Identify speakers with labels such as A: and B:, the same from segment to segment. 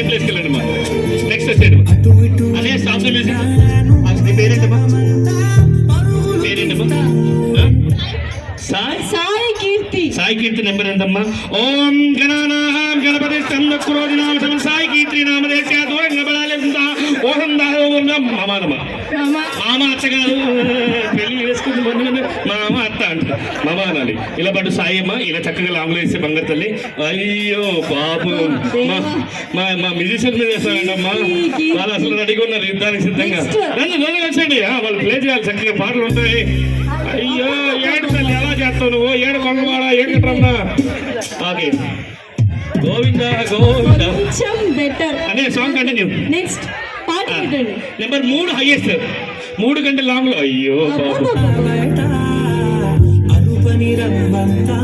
A: Same ప్లేస్కి వెళ్ళండి మా నెక్స్ట్ సైడ్ అదే స్టాప్ సాయి
B: కీర్తి
A: నెంబర్ ఎంతమ్మా ఓం గణానాం గణపతి స్కందక్రోజనామ సమ సాయి కీర్తి నామదేశ్య దూరంగా బలాలి ఓహం దాహం మామానమ్మ
B: మామ
A: మామ. అత్త కాదు. పెళ్ళి వేసుకుంది మొన్న మామ అత్త అంట. మామ అనాలి. ఇలా పట్టు సాయమ్మ ఇలా చక్కగా లాంగ్లో వేస్తే బంగారు తల్లి. అయ్యో పాపం. మా మా మ్యూజిషియన్ మీద వేస్తారండి అమ్మా వాళ్ళు అసలు రెడీగా ఉన్నారు యుద్ధానికి సిద్ధంగా. నన్ను నన్ను కలిసండి. వాళ్ళు ప్లే చేయాలి. చక్కగా పాటలు ఉంటాయి. అయ్యో. చేస్తావు నువ్వు ఏడు కొంగవాడ ఏడు కట్టమ్మా ఓకే గోవింద గోవింద.
B: కొంచెం బెటర్
A: అనే సాంగ్ కంటిన్యూ
B: నెక్స్ట్ పాట పెట్టండి
A: నెంబర్ మూడు హైయెస్ట్ మూడు గంటల లాంగ్లో. అయ్యో
C: అనుపని రంబంతా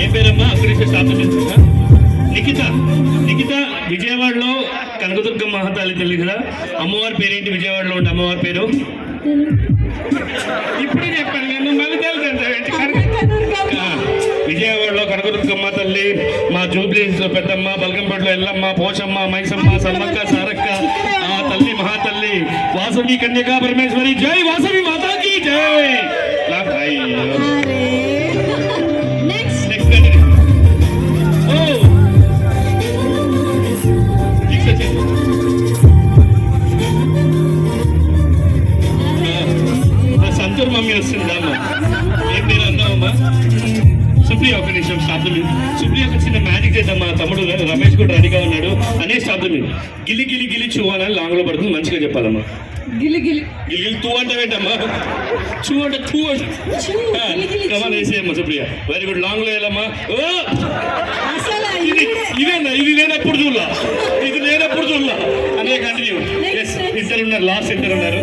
A: ఏం పేరమ్మా? అక్కడి స్టాప్ నిఖిత నిఖిత విజయవాడలో కనకదుర్గ మహాతాలి తల్లి కదా? అమ్మవారి పేరేంటి? విజయవాడలో ఉండే అమ్మవారి పేరు? ఇప్పుడే చెప్పాను నేను మళ్ళీ విజయవాడలో కనకదుర్గమ్మ తల్లి మా జూబ్లీస్ పెద్దమ్మ బల్గంపేటలో ఎల్లమ్మ పోచమ్మ మైసమ్మ సమ్మక్క సారక్క ఆ తల్లి మహాతల్లి వాసవి కన్యకా పరమేశ్వరి జై వాసవి సంతూర్ మమ్మీ వస్తుంది అమ్మ ఏం పేరు అందామమ్మా సుప్రియ ఒక నిమిషం మీరు సుప్రియ ఒక చిన్న మ్యాజిక్ చేద్దాం మా తమ్ముడు రమేష్ కూడా రెడీగా ఉన్నాడు. అనే మీరు గిలి గిలి గిలి చూ అని లాంగ్లో పడుతుంది మంచిగా చెప్పాలమ్మా.
B: గిలి గిలి.
A: గిలి తూ అంటే ఏంటమ్మా? చూ అంటే తూ వేసేయమ్మా సుప్రియ. వెరీ గుడ్ లాంగ్లో వెళ్ళమ్మా ఇదేనా? ఇది లేనప్పుడు చూడలా. ఇది లేనప్పుడు చూడలా. అనే కంటిన్యూ
B: next.
A: ఇద్దరు ఉన్నారు లాస్ట్ ఇద్దరు ఉన్నారు.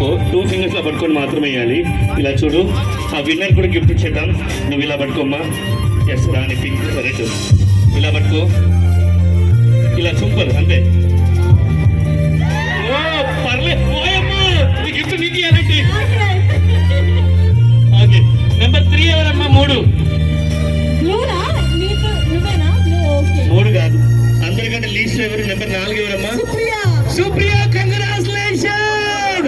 A: పట్టుకో టూ ఫింగర్స్లో పట్టుకొని మాత్రమే వేయాలి. ఇలా చూడు. ఆ విన్నర్ కూడా గిఫ్ట్ ఇచ్చేద్దాం. నువ్వు ఇలా పట్టుకోమ్మా. ఎస్ రాని పింక్ రెడ్ ఇలా పట్టుకో. ఇలా సూపర్ అంతే. పర్లేదు గిఫ్ట్ నీకు ఇవ్వాలండి ఓకే. నెంబర్ త్రీ ఎవరమ్మా? మూడు. మూడు కాదు. అందరికంటే లీస్ట్ ఎవరు నెంబర్ నాలుగు ఎవరమ్మా?
B: ప్రియా
A: సుప్రియ కంగ్రాచులేషన్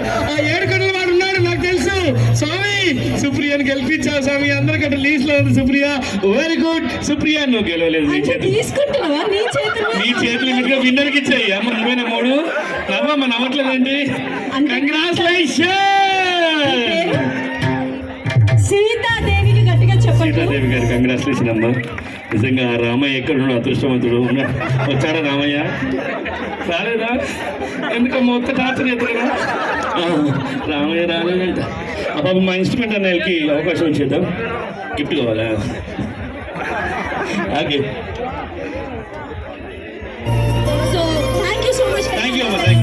A: ఆ ఏడు కడుల వాడు ఉన్నాడు నాకు తెలుసు. స్వామి సుప్రియని గెలిపించావు స్వామి. అందరికంటే లీస్ట్లో ఉంది సుప్రియ. వెరీ గుడ్ సుప్రియ నువ్వు గెలవలేదు నీ
B: చేతులు.
A: మీదుగా విన్నర్కి ఇచ్చాయి. అమ్మ నువ్వేనా మూడు నవ్వమ్మ నవ్వట్లేదండి కంగ్రాచులేషన్
B: సీతాదేవికి గట్టిగా చెప్పండి.
A: సీతాదేవి గారి కంగ్రాచులేషన్ అమ్మ. నిజంగా రామయ్య ఎక్కడ ఉన్నాడు? అదృష్టవంతుడు. ఉన్నాడు వచ్చాడా రామయ్య? రాలేదా? ఎందుకమ్మా ఒక్క టార్చర్ ఎదురుగా రామయ్య రాలేదంట. అప్పుడు మా ఇన్స్ట్రుమెంట్ అన్నయ్యకి అవకాశం ఇచ్చేద్దాం. గిఫ్ట్ కావాలా? Okay
B: so thank you so much
A: thank you అమ్మా థ్యాంక్ యూ